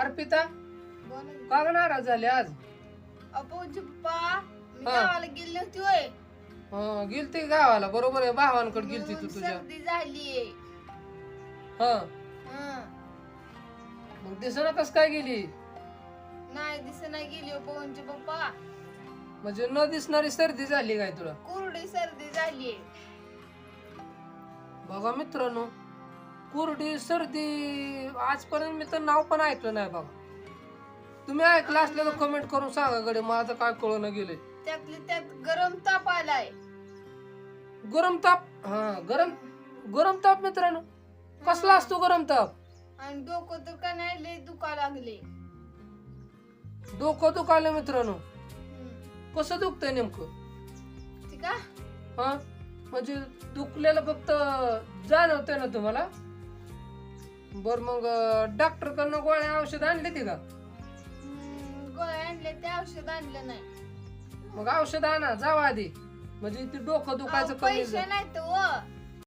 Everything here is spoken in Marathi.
अर्पिता बोला की. का ग नाराज झाली आज? मी हा. गावाला गेली नव्हती होय. हं, गेलती गावाला बरोबर आहे भावांकडे गेलती तू म्हणून तुझ्या. सर्दी झालीये. हा. मग दिसना कस काय गेली? नाही दिस नाही गेली हो पवनचे पप्पा. म्हणजे न दिसणारी सर्दी झाली काय तुला? कोरडी सर्दी झालीये. बघा मित्रांनो कुरडी सर्दी आजपर्यंत मी तर नाव पण ऐकलं नाही बघा तुम्ही ऐकलं असलं तर कमेंट करून सांगा गडे मला तर काय कळून गेले त्यातले त्यात गरम ताप आलाय. गरम ताप? हा गरम गरम ताप मित्रांनो. कसला असतो गरम ताप? आणि डोकं तर का नाही लय दुखा लागले. डोकं दुखायलं मित्रांनो. कसं दुखतंय नेमकं? ठीक आहे हा म्हणजे दुखलेलं फक्त जाणवतंय ना तुम्हाला? बर मग डॉक्टर कडनं गोळ्या औषध आणले ते का? गोळ्या आणले ते औषध आणलं नाही. मग औषध आणा जावा आधी. म्हणजे ते डोकं दुखायचं अहो, कमी पैसे व